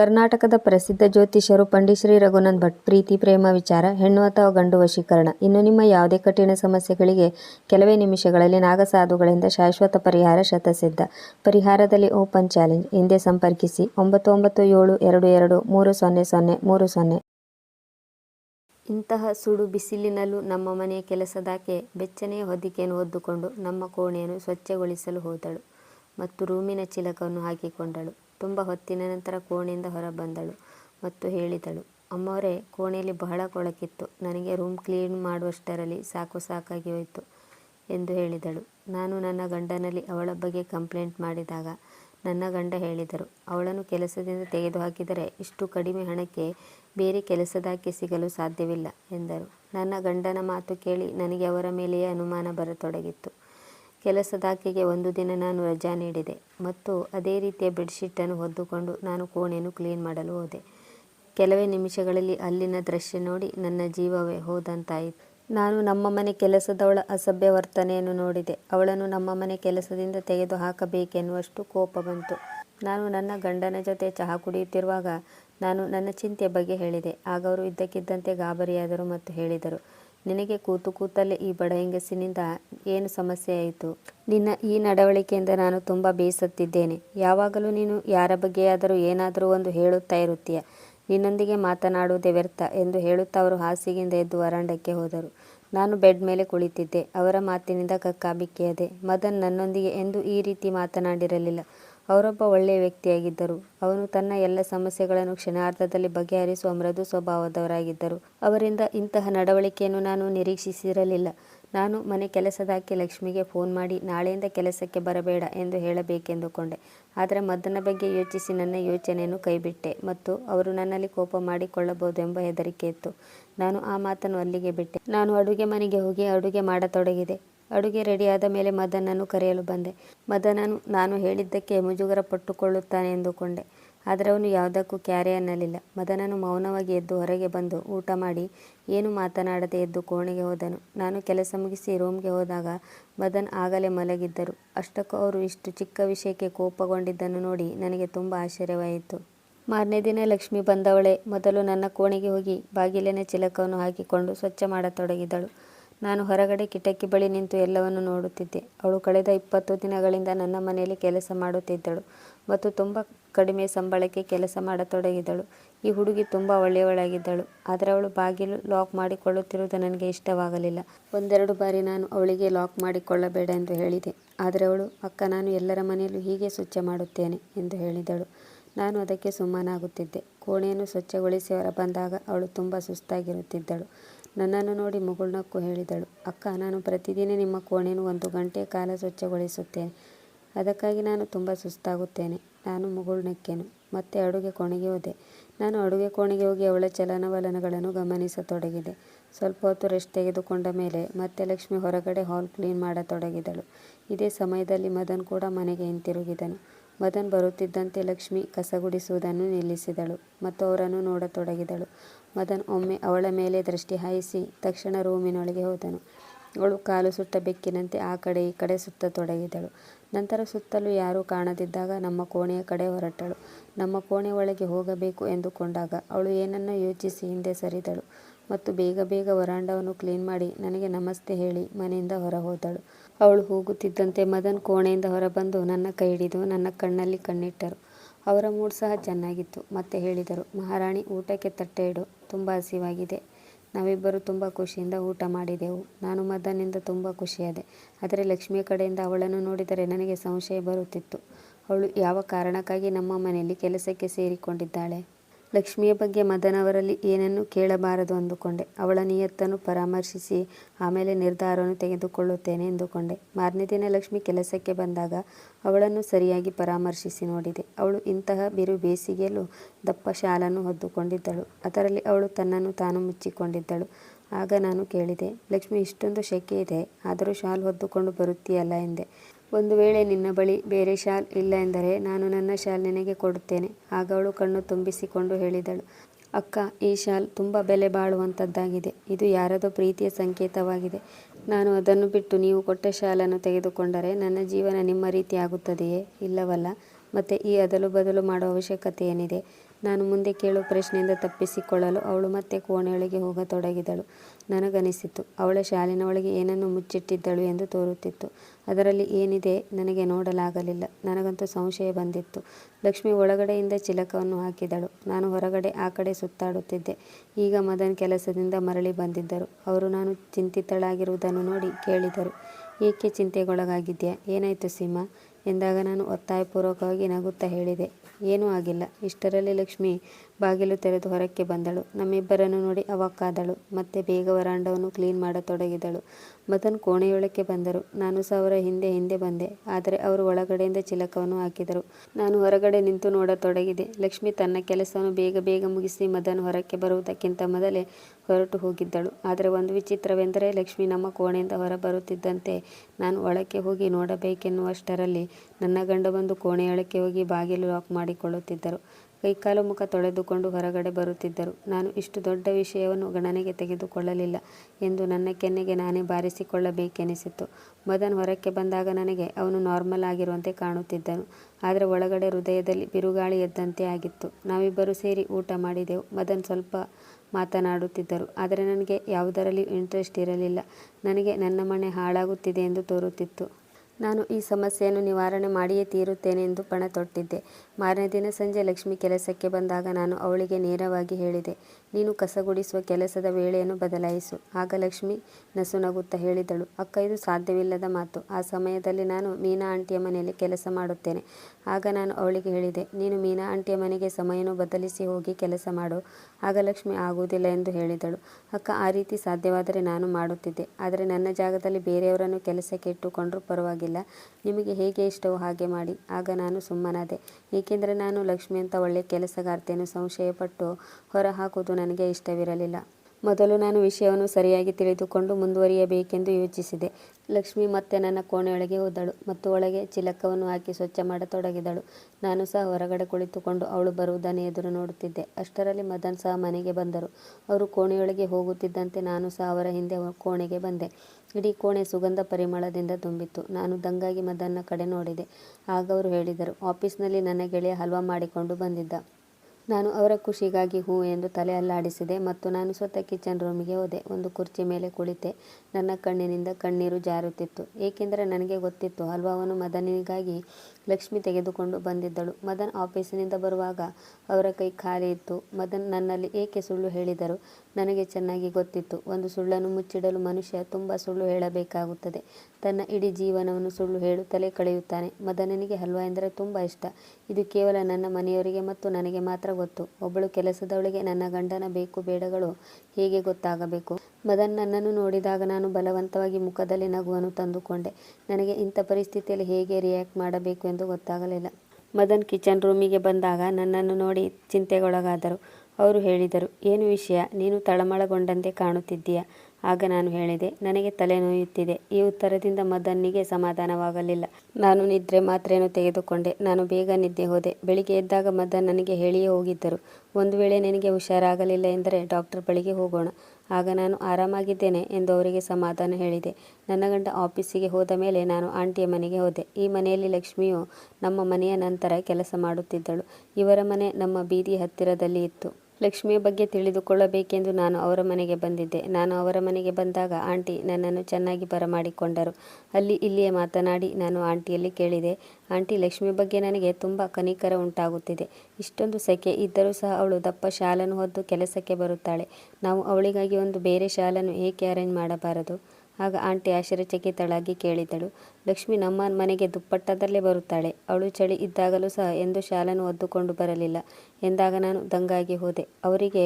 ಕರ್ನಾಟಕದ ಪ್ರಸಿದ್ಧ ಜ್ಯೋತಿಷ್ಯರು ಪಂಡಿತ್ ಶ್ರೀ ರಘುನಾಥ್ ಭಟ್, ಪ್ರೀತಿ, ಪ್ರೇಮ, ವಿಚಾರ, ಹೆಣ್ಣು ಅಥವಾ ಗಂಡು ವಶೀಕರಣ. ಇನ್ನು ನಿಮ್ಮ ಯಾವುದೇ ಕಠಿಣ ಸಮಸ್ಯೆಗಳಿಗೆ ಕೆಲವೇ ನಿಮಿಷಗಳಲ್ಲಿ ನಾಗಸಾಧುಗಳಿಂದ ಶಾಶ್ವತ ಪರಿಹಾರ ಶತಸಿದ್ಧ. ಪರಿಹಾರದಲ್ಲಿ ಓಪನ್ ಚಾಲೆಂಜ್. ಹಿಂದೆ ಸಂಪರ್ಕಿಸಿ. ಒಂಬತ್ತು ಒಂಬತ್ತು ಏಳು ಎರಡು ಎರಡು ಮೂರು ಸೊನ್ನೆ ಸೊನ್ನೆ ಮೂರು ಸೊನ್ನೆ. ಇಂತಹ ಸುಡು ಬಿಸಿಲಿನಲ್ಲೂ ನಮ್ಮ ಮನೆಯ ಕೆಲಸದಾಕೆ ಬೆಚ್ಚನೆಯ ಹೊದಿಕೆಯನ್ನು ಹೊದ್ದುಕೊಂಡು ನಮ್ಮ ಕೋಣೆಯನ್ನು ಸ್ವಚ್ಛಗೊಳಿಸಲು ಹೋದಳು ಮತ್ತು ರೂಮಿನ ಚಿಲಕವನ್ನು ಹಾಕಿಕೊಂಡಳು. ತುಂಬ ಹೊತ್ತಿನ ನಂತರ ಕೋಣೆಯಿಂದ ಹೊರಬಂದಳು ಮತ್ತು ಹೇಳಿದಳು ಅಮ್ಮವರೇ ಕೋಣೆಯಲ್ಲಿ ಬಹಳ ಕೊಳಕಿತ್ತು. ನನಗೆ ರೂಮ್ ಕ್ಲೀನ್ ಮಾಡುವಷ್ಟರಲ್ಲಿ ಸಾಕು ಸಾಕಾಗಿ ಹೋಯಿತು ಎಂದು ಹೇಳಿದಳು. ನಾನು ನನ್ನ ಗಂಡನಲ್ಲಿ ಅವಳ ಬಗ್ಗೆ ಕಂಪ್ಲೇಂಟ್ ಮಾಡಿದಾಗ ನನ್ನ ಗಂಡ ಹೇಳಿದರು, ಅವಳನ್ನು ಕೆಲಸದಿಂದ ತೆಗೆದುಹಾಕಿದರೆ ಇಷ್ಟು ಕಡಿಮೆ ಹಣಕ್ಕೆ ಬೇರೆ ಕೆಲಸದಾಕೆ ಸಿಗಲು ಸಾಧ್ಯವಿಲ್ಲ ಎಂದರು. ನನ್ನ ಗಂಡನ ಮಾತು ಕೇಳಿ ನನಗೆ ಅವರ ಮೇಲೆಯೇ ಅನುಮಾನ ಬರತೊಡಗಿತ್ತು. ಕೆಲಸದಾಕೆಗೆ ಒಂದು ದಿನ ನಾನು ರಜಾ ನೀಡಿದೆ ಮತ್ತು ಅದೇ ರೀತಿಯ ಬೆಡ್ಶೀಟನ್ನು ಹೊದ್ದುಕೊಂಡು ನಾನು ಕೋಣೆಯನ್ನು ಕ್ಲೀನ್ ಮಾಡಲು ಹೋದೆ. ಕೆಲವೇ ನಿಮಿಷಗಳಲ್ಲಿ ಅಲ್ಲಿನ ದೃಶ್ಯ ನೋಡಿ ನನ್ನ ಜೀವವೇ ಹೋದಂತಾಯಿತು. ನಾನು ನಮ್ಮ ಮನೆ ಕೆಲಸದವಳ ಅಸಭ್ಯ ವರ್ತನೆಯನ್ನು ನೋಡಿದೆ. ಅವಳನ್ನು ನಮ್ಮ ಮನೆ ಕೆಲಸದಿಂದ ತೆಗೆದು ಹಾಕಬೇಕೆನ್ನುವಷ್ಟು ಕೋಪ ಬಂತು. ನಾನು ನನ್ನ ಗಂಡನ ಜೊತೆ ಚಹಾ ಕುಡಿಯುತ್ತಿರುವಾಗ ನಾನು ನನ್ನ ಚಿಂತೆ ಬಗ್ಗೆ ಹೇಳಿದೆ ಆಗ ಅವರು ಇದ್ದಕ್ಕಿದ್ದಂತೆ ಗಾಬರಿಯಾದರು ಮತ್ತು ಹೇಳಿದರು ನಿನಗೆ ಕೂತು ಕೂತಲ್ಲೇ ಈ ಬಡ ಹೆಂಗಸಿನಿಂದ ಏನು ಸಮಸ್ಯೆ ಆಯಿತು? ನಿನ್ನ ಈ ನಡವಳಿಕೆಯಿಂದ ನಾನು ತುಂಬ ಬೇಸತ್ತಿದ್ದೇನೆ. ಯಾವಾಗಲೂ ನೀನು ಯಾರ ಬಗ್ಗೆಯಾದರೂ ಏನಾದರೂ ಒಂದು ಹೇಳುತ್ತಾ ಇರುತ್ತೀಯ. ನಿನ್ನೊಂದಿಗೆ ಮಾತನಾಡುವುದೇ ವ್ಯರ್ಥ ಎಂದು ಹೇಳುತ್ತಾ ಅವರು ಹಾಸಿಗೆಯಿಂದ ಎದ್ದು ವರಾಂಡಕ್ಕೆ ಹೋದರು. ನಾನು ಬೆಡ್ ಮೇಲೆ ಕುಳಿತಿದ್ದೆ. ಅವರ ಮಾತಿನಿಂದ ಕಕ್ಕಾಬಿಕ್ಕಿಯದೆ, ಮದನ್ ನನ್ನೊಂದಿಗೆ ಎಂದು ಈ ರೀತಿ ಮಾತನಾಡಿರಲಿಲ್ಲ. ಅವರೊಬ್ಬ ಒಳ್ಳೆಯ ವ್ಯಕ್ತಿಯಾಗಿದ್ದರು. ಅವನು ತನ್ನ ಎಲ್ಲ ಸಮಸ್ಯೆಗಳನ್ನು ಕ್ಷಣಾರ್ಧದಲ್ಲಿ ಬಗೆಹರಿಸುವ ಮೃದು ಸ್ವಭಾವದವರಾಗಿದ್ದರು. ಅವರಿಂದ ಇಂತಹ ನಡವಳಿಕೆಯನ್ನು ನಾನು ನಿರೀಕ್ಷಿಸಿರಲಿಲ್ಲ. ನಾನು ಮನೆ ಕೆಲಸದಾಕೆ ಲಕ್ಷ್ಮಿಗೆ ಫೋನ್ ಮಾಡಿ, ನಾಳೆಯಿಂದ ಕೆಲಸಕ್ಕೆ ಬರಬೇಡ ಎಂದು ಹೇಳಬೇಕೆಂದುಕೊಂಡೆ. ಆದರೆ ಮದ್ದನ ಬಗ್ಗೆ ಯೋಚಿಸಿ ನನ್ನ ಯೋಚನೆಯನ್ನು ಕೈಬಿಟ್ಟೆ ಮತ್ತು ಅವರು ನನ್ನಲ್ಲಿ ಕೋಪ ಮಾಡಿಕೊಳ್ಳಬಹುದೆಂಬ ಹೆದರಿಕೆ ಇತ್ತು. ನಾನು ಆ ಮಾತನ್ನು ಅಲ್ಲಿಗೆ ಬಿಟ್ಟೆ. ನಾನು ಅಡುಗೆ ಮನೆಗೆ ಹೋಗಿ ಅಡುಗೆ ಮಾಡತೊಡಗಿದೆ. ಅಡುಗೆ ರೆಡಿಯಾದ ಮೇಲೆ ಮದನನ್ನು ಕರೆಯಲು ಬಂದೆ. ಮದನನು, ನಾನು ಹೇಳಿದ್ದಕ್ಕೆ ಮುಜುಗರ ಪಟ್ಟುಕೊಳ್ಳುತ್ತಾನೆ ಎಂದುಕೊಂಡೆ. ಆದರೆ ಅವನು ಯಾವುದಕ್ಕೂ ಕ್ಯಾರೆ ಅನ್ನಲಿಲ್ಲ. ಮದನನು ಮೌನವಾಗಿ ಎದ್ದು ಹೊರಗೆ ಬಂದು ಊಟ ಮಾಡಿ ಏನು ಮಾತನಾಡದೆ ಎದ್ದು ಕೋಣೆಗೆ ಹೋದನು. ನಾನು ಕೆಲಸ ಮುಗಿಸಿ ರೂಮ್ಗೆ ಹೋದಾಗ ಮದನ್ ಆಗಲೇ ಮಲಗಿದ್ದರು. ಅಷ್ಟಕ್ಕೂ ಅವರು ಇಷ್ಟು ಚಿಕ್ಕ ವಿಷಯಕ್ಕೆ ಕೋಪಗೊಂಡಿದ್ದನ್ನು ನೋಡಿ ನನಗೆ ತುಂಬ ಆಶ್ಚರ್ಯವಾಯಿತು. ಮಾರನೇ ದಿನ ಲಕ್ಷ್ಮಿ ಬಂದವಳೆ. ಮೊದಲು ನನ್ನ ಕೋಣೆಗೆ ಹೋಗಿ ಬಾಗಿಲಿನ ಚಿಲಕವನ್ನು ಹಾಕಿಕೊಂಡು ಸ್ವಚ್ಛ ಮಾಡತೊಡಗಿದಳು. ನಾನು ಹೊರಗಡೆ ಕಿಟಕಿ ಬಳಿ ನಿಂತು ಎಲ್ಲವನ್ನು ನೋಡುತ್ತಿದ್ದೆ. ಅವಳು ಕಳೆದ ಇಪ್ಪತ್ತು ದಿನಗಳಿಂದ ನನ್ನ ಮನೆಯಲ್ಲಿ ಕೆಲಸ ಮಾಡುತ್ತಿದ್ದಳು ಮತ್ತು ತುಂಬ ಕಡಿಮೆ ಸಂಬಳಕ್ಕೆ ಕೆಲಸ ಮಾಡತೊಡಗಿದಳು. ಈ ಹುಡುಗಿ ತುಂಬ ಒಳ್ಳೆಯವಳಾಗಿದ್ದಳು, ಆದರೆ ಅವಳು ಬಾಗಿಲು ಲಾಕ್ ಮಾಡಿಕೊಳ್ಳುತ್ತಿರುವುದು ನನಗೆ ಇಷ್ಟವಾಗಲಿಲ್ಲ. ಒಂದೆರಡು ಬಾರಿ ನಾನು ಅವಳಿಗೆ ಲಾಕ್ ಮಾಡಿಕೊಳ್ಳಬೇಡ ಎಂದು ಹೇಳಿದೆ, ಆದರೆ ಅವಳು, ಅಕ್ಕ, ನಾನು ಎಲ್ಲರ ಮನೆಯಲ್ಲೂ ಹೀಗೆ ಸ್ವಚ್ಛ ಮಾಡುತ್ತೇನೆ ಎಂದು ಹೇಳಿದಳು. ನಾನು ಅದಕ್ಕೆ ಸುಮ್ಮನಾಗುತ್ತಿದ್ದೆ. ಕೋಣೆಯನ್ನು ಸ್ವಚ್ಛಗೊಳಿಸಿ ಹೊರ ಬಂದಾಗ ಅವಳು ತುಂಬ ಸುಸ್ತಾಗಿರುತ್ತಿದ್ದಳು. ನನ್ನನ್ನು ನೋಡಿ ಮುಗುಳ್ನಕ್ಕು ಹೇಳಿದಳು. ಅಕ್ಕ, ನಾನು ಪ್ರತಿದಿನ ನಿಮ್ಮ ಕೋಣೆಯನ್ನು ಒಂದು ಗಂಟೆ ಕಾಲ ಸ್ವಚ್ಛಗೊಳಿಸುತ್ತೇನೆ. ಅದಕ್ಕಾಗಿ ನಾನು ತುಂಬ ಸುಸ್ತಾಗುತ್ತೇನೆ. ನಾನು ಮುಗುಳ್ನಕ್ಕೆನು ಮತ್ತೆ ಅಡುಗೆ ಕೋಣೆಗೆ ಹೋದೆ. ನಾನು ಅಡುಗೆ ಕೋಣೆಗೆ ಹೋಗಿ ಅವಳ ಚಲನವಲನಗಳನ್ನು ಗಮನಿಸತೊಡಗಿದೆ. ಸ್ವಲ್ಪ ಹೊತ್ತು ರೆಸ್ಟ್ ತೆಗೆದುಕೊಂಡ ಮೇಲೆ ಮತ್ತೆ ಲಕ್ಷ್ಮಿ ಹೊರಗಡೆ ಹಾಲ್ ಕ್ಲೀನ್ ಮಾಡತೊಡಗಿದಳು. ಇದೇ ಸಮಯದಲ್ಲಿ ಮದನ್ ಕೂಡ ಮನೆಗೆ ಹಿಂತಿರುಗಿದನು. ಮದನ್ ಬರುತ್ತಿದ್ದಂತೆ ಲಕ್ಷ್ಮಿ ಕಸಗುಡಿಸುವುದನ್ನು ನಿಲ್ಲಿಸಿದಳು ಮತ್ತು ಅವರನ್ನು ನೋಡತೊಡಗಿದಳು. ಮದನ್ ಒಮ್ಮೆ ಅವಳ ಮೇಲೆ ದೃಷ್ಟಿ ಹಾಯಿಸಿ ತಕ್ಷಣ ರೂಮಿನೊಳಗೆ ಹೋದನು. ಅವಳು ಕಾಲು ಸುಟ್ಟ ಬೆಕ್ಕಿನಂತೆ ಆ ಕಡೆ ಈ ಕಡೆ ಸುತ್ತತೊಡಗಿದಳು ನಂತರ ಸುತ್ತಲೂ ಯಾರೂ ಕಾಣದಿದ್ದಾಗ ನಮ್ಮ ಕೋಣೆಯ ಕಡೆ ಹೊರಟಳು. ನಮ್ಮ ಕೋಣೆ ಒಳಗೆ ಹೋಗಬೇಕು ಎಂದುಕೊಂಡಾಗ ಅವಳು ಏನನ್ನೋ ಯೋಚಿಸಿ ಹಿಂದೆ ಸರಿದಳು ಮತ್ತು ಬೇಗ ಬೇಗ ವರಾಂಡವನ್ನು ಕ್ಲೀನ್ ಮಾಡಿ ನನಗೆ ನಮಸ್ತೆ ಹೇಳಿ ಮನೆಯಿಂದ ಹೊರ ಹೋದಳು ಅವಳು ಹೋಗುತ್ತಿದ್ದಂತೆ ಮದನ್ ಕೋಣೆಯಿಂದ ಹೊರಬಂದು ನನ್ನ ಕೈ ಹಿಡಿದು ನನ್ನ ಕಣ್ಣಲ್ಲಿ ಕಣ್ಣಿಟ್ಟರು. ಅವರ ಮೂಡ್ ಸಹ ಚೆನ್ನಾಗಿತ್ತು. ಮತ್ತೆ ಹೇಳಿದರು, ಮಹಾರಾಣಿ, ಊಟಕ್ಕೆ ತಟ್ಟೆ ಇಡು. ತುಂಬ ಹಸಿವಾಗಿದೆ. ನಾವಿಬ್ಬರು ತುಂಬ ಖುಷಿಯಿಂದ ಊಟ ಮಾಡಿದೆವು. ನಾನು ಮದನಿಂದ ತುಂಬ ಖುಷಿಯಾದೆ. ಆದರೆ ಲಕ್ಷ್ಮಿಯ ಕಡೆಯಿಂದ ಅವಳನ್ನು ನೋಡಿದರೆ ನನಗೆ ಸಂಶಯ ಬರುತ್ತಿತ್ತು. ಅವಳು ಯಾವ ಕಾರಣಕ್ಕಾಗಿ ನಮ್ಮ ಮನೆಯಲ್ಲಿ ಕೆಲಸಕ್ಕೆ ಸೇರಿಕೊಂಡಿದ್ದಾಳೆ? ಲಕ್ಷ್ಮಿಯ ಬಗ್ಗೆ ಮದನವರಲ್ಲಿ ಏನನ್ನು ಕೇಳಬಾರದು ಅಂದುಕೊಂಡೆ. ಅವಳ ನಿಯತ್ತನ್ನು ಪರಾಮರ್ಶಿಸಿ ಆಮೇಲೆ ನಿರ್ಧಾರವನ್ನು ತೆಗೆದುಕೊಳ್ಳುತ್ತೇನೆ ಎಂದುಕೊಂಡೆ. ಮಾರನೇ ದಿನ ಲಕ್ಷ್ಮಿ ಕೆಲಸಕ್ಕೆ ಬಂದಾಗ ಅವಳನ್ನು ಸರಿಯಾಗಿ ಪರಾಮರ್ಶಿಸಿ ನೋಡಿದೆ. ಅವಳು ಇಂತಹ ಬಿರು ಬೇಸಿಗೆಯಲ್ಲೂ ದಪ್ಪ ಶಾಲನ್ನು ಹೊದ್ದುಕೊಂಡಿದ್ದಳು. ಅದರಲ್ಲಿ ಅವಳು ತನ್ನನ್ನು ತಾನು ಮುಚ್ಚಿಕೊಂಡಿದ್ದಳು. ಆಗ ನಾನು ಕೇಳಿದೆ, ಲಕ್ಷ್ಮಿ ಇಷ್ಟೊಂದು ಶೆಕೆ ಇದೆ, ಆದರೂ ಶಾಲ್ ಹೊದ್ದುಕೊಂಡು ಬರುತ್ತೀಯಲ್ಲ ಎಂದೆ. ಒಂದು ವೇಳೆ ನಿನ್ನ ಬಳಿ ಬೇರೆ ಶಾಲ್ ಇಲ್ಲ ಎಂದರೆ ನಾನು ನನ್ನ ಶಾಲ್ ನಿನಗೆ ಕೊಡುತ್ತೇನೆ. ಆಗ ಅವಳು ಕಣ್ಣು ತುಂಬಿಸಿಕೊಂಡು ಹೇಳಿದಳು, ಅಕ್ಕ, ಈ ಶಾಲ್ ತುಂಬ ಬೆಲೆ ಬಾಳುವಂಥದ್ದಾಗಿದೆ ಇದು ಯಾರದೋ ಪ್ರೀತಿಯ ಸಂಕೇತವಾಗಿದೆ. ನಾನು ಅದನ್ನು ಬಿಟ್ಟು ನೀವು ಕೊಟ್ಟ ಶಾಲನ್ನು ತೆಗೆದುಕೊಂಡರೆ ನನ್ನ ಜೀವನ ನಿಮ್ಮ ರೀತಿ ಆಗುತ್ತದೆಯೇ? ಇಲ್ಲವಲ್ಲ. ಮತ್ತು ಈ ಅದಲು ಬದಲು ಮಾಡುವ ಅವಶ್ಯಕತೆ ಏನಿದೆ? ನಾನು ಮುಂದೆ ಕೇಳುವ ಪ್ರಶ್ನೆಯಿಂದ ತಪ್ಪಿಸಿಕೊಳ್ಳಲು ಅವಳು ಮತ್ತೆ ಕೋಣೆಯೊಳಗೆ ಹೋಗತೊಡಗಿದಳು. ನನಗನಿಸಿತು, ಅವಳ ಶಾಲಿನ ಒಳಗೆ ಏನನ್ನು ಮುಚ್ಚಿಟ್ಟಿದ್ದಳು ಎಂದು ತೋರುತ್ತಿತ್ತು. ಅದರಲ್ಲಿ ಏನಿದೆ ನನಗೆ ನೋಡಲಾಗಲಿಲ್ಲ. ನನಗಂತೂ ಸಂಶಯ ಬಂದಿತ್ತು. ಲಕ್ಷ್ಮಿ ಒಳಗಡೆಯಿಂದ ಚಿಲಕವನ್ನು ಹಾಕಿದಳು. ನಾನು ಹೊರಗಡೆ ಆ ಕಡೆ ಸುತ್ತಾಡುತ್ತಿದ್ದೆ. ಈಗ ಮದನ್ ಕೆಲಸದಿಂದ ಮರಳಿ ಬಂದಿದ್ದರು. ಅವರು ನಾನು ಚಿಂತಿತಳಾಗಿರುವುದನ್ನು ನೋಡಿ ಕೇಳಿದರು, ಏಕೆ ಚಿಂತೆಗೊಳಗಾಗಿದ್ಯಾ, ಏನಾಯಿತು ಸೀಮಾ ಎಂದಾಗ ನಾನು ಒತ್ತಾಯಪೂರ್ವಕವಾಗಿ ನಗುತ್ತಾ ಹೇಳಿದೆ, ಏನೂ ಆಗಿಲ್ಲ. ಇಷ್ಟರಲ್ಲಿ ಲಕ್ಷ್ಮಿ ಬಾಗಿಲು ತೆರೆದು ಹೊರಕ್ಕೆ ಬಂದಳು. ನಮ್ಮಿಬ್ಬರನ್ನು ನೋಡಿ ಅವಕ್ಕಾದಳು ಮತ್ತೆ ಬೇಗ ವರಾಂಡವನ್ನು ಕ್ಲೀನ್ ಮಾಡತೊಡಗಿದಳು. ಮದನ್ ಕೋಣೆಯೊಳಕ್ಕೆ ಬಂದರು. ನಾನು ಸಹ ಹಿಂದೆ ಹಿಂದೆ ಬಂದೆ. ಆದರೆ ಅವರು ಒಳಗಡೆಯಿಂದ ಚಿಲಕವನ್ನು ಹಾಕಿದರು. ನಾನು ಹೊರಗಡೆ ನಿಂತು ನೋಡತೊಡಗಿದೆ. ಲಕ್ಷ್ಮಿ ತನ್ನ ಕೆಲಸವನ್ನು ಬೇಗ ಬೇಗ ಮುಗಿಸಿ ಮದನ್ ಹೊರಕ್ಕೆ ಬರುವುದಕ್ಕಿಂತ ಮೊದಲೇ ಹೊರಟು ಹೋಗಿದ್ದಳು. ಆದರೆ ಒಂದು ವಿಚಿತ್ರವೆಂದರೆ ಲಕ್ಷ್ಮಿ ನಮ್ಮ ಕೋಣೆಯಿಂದ ಹೊರ ಬರುತ್ತಿದ್ದಂತೆ ನಾನು ಒಳಕ್ಕೆ ಹೋಗಿ ನೋಡಬೇಕೆನ್ನುವಷ್ಟರಲ್ಲಿ ನನ್ನ ಗಂಡ ಬಂದು ಕೋಣೆಯೊಳಕ್ಕೆ ಹೋಗಿ ಬಾಗಿಲು ಲಾಕ್ ಮಾಡಿಕೊಳ್ಳುತ್ತಿದ್ದರು. ಕೈಕಾಲು ಮುಖ ತೊಳೆದುಕೊಂಡು ಹೊರಗಡೆ ಬರುತ್ತಿದ್ದರು. ನಾನು ಇಷ್ಟು ದೊಡ್ಡ ವಿಷಯವನ್ನು ಗಣನೆಗೆ ತೆಗೆದುಕೊಳ್ಳಲಿಲ್ಲ ಎಂದು ನನ್ನ ಕೆನ್ನೆಗೆ ನಾನೇ ಬಾರಿಸಿಕೊಳ್ಳಬೇಕೆನಿಸಿತು. ಮದನ್ ಹೊರಕ್ಕೆ ಬಂದಾಗ ನನಗೆ ಅವನು ನಾರ್ಮಲ್ ಆಗಿರುವಂತೆ ಕಾಣುತ್ತಿದ್ದನು. ಆದರೆ ಒಳಗಡೆ ಹೃದಯದಲ್ಲಿ ಬಿರುಗಾಳಿ ಎದ್ದಂತೆ ಆಗಿತ್ತು. ನಾವಿಬ್ಬರು ಸೇರಿ ಊಟ ಮಾಡಿದೆವು. ಮದನ್ ಸ್ವಲ್ಪ ಮಾತನಾಡುತ್ತಿದ್ದರು. ಆದರೆ ನನಗೆ ಯಾವುದರಲ್ಲಿಯೂ ಇಂಟ್ರೆಸ್ಟ್ ಇರಲಿಲ್ಲ. ನನಗೆ ನನ್ನ ಮನೆ ಹಾಳಾಗುತ್ತಿದೆ ಎಂದು ತೋರುತ್ತಿತ್ತು. ನಾನು ಈ ಸಮಸ್ಯೆಯನ್ನು ನಿವಾರಣೆ ಮಾಡಿಯೇ ತೀರುತ್ತೇನೆ ಎಂದು ಪಣ ತೊಟ್ಟಿದ್ದೆ. ಮಾರನೇ ದಿನ ಸಂಜೆ ಲಕ್ಷ್ಮಿ ಕೆಲಸಕ್ಕೆ ಬಂದಾಗ ನಾನು ಅವಳಿಗೆ ನೇರವಾಗಿ ಹೇಳಿದೆ, ನೀನು ಕಸ ಗುಡಿಸುವ ಕೆಲಸದ ವೇಳೆಯನ್ನು ಬದಲಾಯಿಸು. ಆಗ ಲಕ್ಷ್ಮಿ ನಸುನಗುತ್ತಾ ಹೇಳಿದಳು, ಅಕ್ಕ ಇದು ಸಾಧ್ಯವಿಲ್ಲದ ಮಾತು. ಆ ಸಮಯದಲ್ಲಿ ನಾನು ಮೀನಾ ಆಂಟಿಯ ಮನೆಯಲ್ಲಿ ಕೆಲಸ ಮಾಡುತ್ತೇನೆ. ಆಗ ನಾನು ಅವಳಿಗೆ ಹೇಳಿದೆ, ನೀನು ಮೀನಾ ಆಂಟಿಯ ಮನೆಗೆ ಸಮಯವನ್ನು ಬದಲಿಸಿ ಹೋಗಿ ಕೆಲಸ ಮಾಡು. ಆಗ ಲಕ್ಷ್ಮಿ ಆಗುವುದಿಲ್ಲ ಎಂದು ಹೇಳಿದಳು. ಅಕ್ಕ ಆ ರೀತಿ ಸಾಧ್ಯವಾದರೆ ನಾನು ಮಾಡುತ್ತಿದ್ದೆ. ಆದರೆ ನನ್ನ ಜಾಗದಲ್ಲಿ ಬೇರೆಯವರನ್ನು ಕೆಲಸಕ್ಕೆ ಇಟ್ಟುಕೊಂಡರೂ ಪರವಾಗಿಲ್ಲ. ನಿಮಗೆ ಹೇಗೆ ಇಷ್ಟವೋ ಹಾಗೆ ಮಾಡಿ. ಆಗ ನಾನು ಸುಮ್ಮನಾದೆ. ಏಕೆಂದರೆ ನಾನು ಲಕ್ಷ್ಮಿ ಅಂತ ಒಳ್ಳೆಯ ಕೆಲಸಗಾರ್ತೆಯನ್ನು ಸಂಶಯಪಟ್ಟು ಹೊರಹಾಕುವುದು ನನಗೆ ಇಷ್ಟವಿರಲಿಲ್ಲ. ಮೊದಲು ನಾನು ವಿಷಯವನ್ನು ಸರಿಯಾಗಿ ತಿಳಿದುಕೊಂಡು ಮುಂದುವರಿಯಬೇಕೆಂದು ಯೋಚಿಸಿದೆ. ಲಕ್ಷ್ಮಿ ಮತ್ತೆ ನನ್ನ ಕೋಣೆಯೊಳಗೆ ಹೋದಳು ಮತ್ತು ಒಳಗೆ ಚಿಲಕವನ್ನು ಹಾಕಿ ಸ್ವಚ್ಛ ಮಾಡತೊಡಗಿದಳು. ನಾನು ಸಹ ಹೊರಗಡೆ ಕುಳಿತುಕೊಂಡು ಅವಳು ಬರುವುದನ್ನು ಎದುರು ನೋಡುತ್ತಿದ್ದೆ. ಅಷ್ಟರಲ್ಲಿ ಮದನ್ ಸಹ ಮನೆಗೆ ಬಂದರು. ಅವರು ಕೋಣೆಯೊಳಗೆ ಹೋಗುತ್ತಿದ್ದಂತೆ ನಾನು ಸಹ ಅವರ ಹಿಂದೆ ಕೋಣೆಗೆ ಬಂದೆ. ಇಡೀ ಕೋಣೆ ಸುಗಂಧ ಪರಿಮಳದಿಂದ ತುಂಬಿತ್ತು. ನಾನು ದಂಗಾಗಿ ಮದನ್ನ ಕಡೆ ನೋಡಿದೆ. ಆಗ ಅವರು ಹೇಳಿದರು, ಆಫೀಸ್ನಲ್ಲಿ ನನ್ನ ಗೆಳೆಯ ಹಲ್ವಾ ಮಾಡಿಕೊಂಡು ಬಂದಿದ್ದ. ನಾನು ಅವರ ಖುಷಿಗಾಗಿ ಹೂ ಎಂದು ತಲೆ ಅಲ್ಲಾಡಿಸಿದೆ ಮತ್ತು ನಾನು ಸ್ವತಃ ಕಿಚನ್ ರೂಮಿಗೆ ಹೋದೆ. ಒಂದು ಕುರ್ಚಿ ಮೇಲೆ ಕುಳಿತೆ. ನನ್ನ ಕಣ್ಣಿನಿಂದ ಕಣ್ಣೀರು ಜಾರುತ್ತಿತ್ತು. ಏಕೆಂದರೆ ನನಗೆ ಗೊತ್ತಿತ್ತು, ಹಲ್ವಾವನ್ನು ಮದನಿಗಾಗಿ ಲಕ್ಷ್ಮಿ ತೆಗೆದುಕೊಂಡು ಬಂದಿದ್ದಳು. ಮದನ್ ಆಫೀಸಿನಿಂದ ಬರುವಾಗ ಅವರ ಕೈ ಖಾಲಿ ಇತ್ತು. ಮದನ್ ನನ್ನಲ್ಲಿ ಏಕೆ ಸುಳ್ಳು ಹೇಳಿದರು, ನನಗೆ ಚೆನ್ನಾಗಿ ಗೊತ್ತಿತ್ತು. ಒಂದು ಸುಳ್ಳನ್ನು ಮುಚ್ಚಿಡಲು ಮನುಷ್ಯ ತುಂಬ ಸುಳ್ಳು ಹೇಳಬೇಕಾಗುತ್ತದೆ. ತನ್ನ ಇಡೀ ಜೀವನವನ್ನು ಸುಳ್ಳು ಹೇಳುತ್ತಲೇ ಕಳೆಯುತ್ತಾನೆ. ಮದನನಿಗೆ ಹಲ್ವಾ ಎಂದರೆ ತುಂಬ ಇಷ್ಟ. ಇದು ಕೇವಲ ನನ್ನ ಮನೆಯವರಿಗೆ ಮತ್ತು ನನಗೆ ಮಾತ್ರ ಗೊತ್ತು. ಒಬ್ಬಳು ಕೆಲಸದವಳಿಗೆ ನನ್ನ ಗಂಡನ ಬೇಕು ಬೇಡಗಳು ಹೇಗೆ ಗೊತ್ತಾಗಬೇಕು. ಮದನ್ ನನ್ನನ್ನು ನೋಡಿದಾಗ ನಾನು ಬಲವಂತವಾಗಿ ಮುಖದಲ್ಲಿ ನಗುವನ್ನು ತಂದುಕೊಂಡೆ. ನನಗೆ ಇಂಥ ಪರಿಸ್ಥಿತಿಯಲ್ಲಿ ಹೇಗೆ ರಿಯಾಕ್ಟ್ ಮಾಡಬೇಕು ಎಂದು ಗೊತ್ತಾಗಲಿಲ್ಲ. ಮದನ್ ಕಿಚನ್ ರೂಮಿಗೆ ಬಂದಾಗ ನನ್ನನ್ನು ನೋಡಿ ಚಿಂತೆಗೊಳಗಾದರು. ಅವರು ಹೇಳಿದರು, ಏನು ವಿಷಯ, ನೀನು ತಳಮಳಗೊಂಡಂತೆ ಕಾಣುತ್ತಿದ್ದೀಯ. ಆಗ ನಾನು ಹೇಳಿದೆ, ನನಗೆ ತಲೆ ನೋಯುತ್ತಿದೆ. ಈ ಉತ್ತರದಿಂದ ಮದನ್ನಿಗೆ ಸಮಾಧಾನವಾಗಲಿಲ್ಲ. ನಾನು ನಿದ್ರೆ ಮಾತ್ರೆಯನ್ನು ತೆಗೆದುಕೊಂಡೆ. ನಾನು ಬೇಗ ನಿದ್ದೆ ಹೋದೆ. ಬೆಳಿಗ್ಗೆ ಎದ್ದಾಗ ಮದನ್ ನನಗೆ ಹೇಳಿಯೇ ಹೋಗಿದ್ದರು, ಒಂದು ವೇಳೆ ನಿನಗೆ ಹುಷಾರಾಗಲಿಲ್ಲ ಎಂದರೆ ಡಾಕ್ಟರ್ ಬಳಿಗೆ ಹೋಗೋಣ. ಆಗ ನಾನು ಆರಾಮಾಗಿದ್ದೇನೆ ಎಂದು ಅವರಿಗೆ ಸಮಾಧಾನ ಹೇಳಿದೆ. ನನ್ನ ಗಂಡ ಆಫೀಸಿಗೆ ಹೋದ ಮೇಲೆ ನಾನು ಆಂಟಿಯ ಮನೆಗೆ ಹೋದೆ. ಈ ಮನೆಯಲ್ಲಿ ಲಕ್ಷ್ಮಿಯು ನಮ್ಮ ಮನೆಯ ನಂತರ ಕೆಲಸ ಮಾಡುತ್ತಿದ್ದಳು. ಇವರ ಮನೆ ನಮ್ಮ ಬೀದಿ ಹತ್ತಿರದಲ್ಲಿ ಇತ್ತು. ಲಕ್ಷ್ಮಿಯ ಬಗ್ಗೆ ತಿಳಿದುಕೊಳ್ಳಬೇಕೆಂದು ನಾನು ಅವರ ಮನೆಗೆ ಬಂದಿದ್ದೆ. ನಾನು ಅವರ ಮನೆಗೆ ಬಂದಾಗ ಆಂಟಿ ನನ್ನನ್ನು ಚೆನ್ನಾಗಿ ಬರಮಾಡಿಕೊಂಡರು. ಅಲ್ಲಿ ಇಲ್ಲಿಯೇ ಮಾತನಾಡಿ ನಾನು ಆಂಟಿಯಲ್ಲಿ ಕೇಳಿದೆ, ಆಂಟಿ ಲಕ್ಷ್ಮಿ ಬಗ್ಗೆ ನನಗೆ ತುಂಬ ಕನಿಕರ ಉಂಟಾಗುತ್ತಿದೆ. ಇಷ್ಟೊಂದು ಸೆಕೆ ಇದ್ದರೂ ಸಹ ಅವಳು ದಪ್ಪ ಶಾಲನ್ನು ಹೊದ್ದು ಕೆಲಸಕ್ಕೆ ಬರುತ್ತಾಳೆ. ನಾವು ಅವಳಿಗಾಗಿ ಒಂದು ಬೇರೆ ಶಾಲನ್ನು ಏಕೆ ಅರೇಂಜ್ ಮಾಡಬಾರದು. ಆಗ ಆಂಟಿ ಆಶ್ಚರ್ಯಚಕಿತಳಾಗಿ ಕೇಳಿದಳು, ಲಕ್ಷ್ಮಿ ನಮ್ಮ ಮನೆಗೆ ದುಪ್ಪಟ್ಟದಲ್ಲೇ ಬರುತ್ತಾಳೆ. ಅವಳು ಚಳಿ ಇದ್ದಾಗಲೂ ಸಹ ಎಂದು ಶಾಲನ್ನು ಹೊದ್ದುಕೊಂಡು ಬರಲಿಲ್ಲ ಎಂದಾಗ ನಾನು ದಂಗಾಗಿ ಹೋದೆ. ಅವರಿಗೆ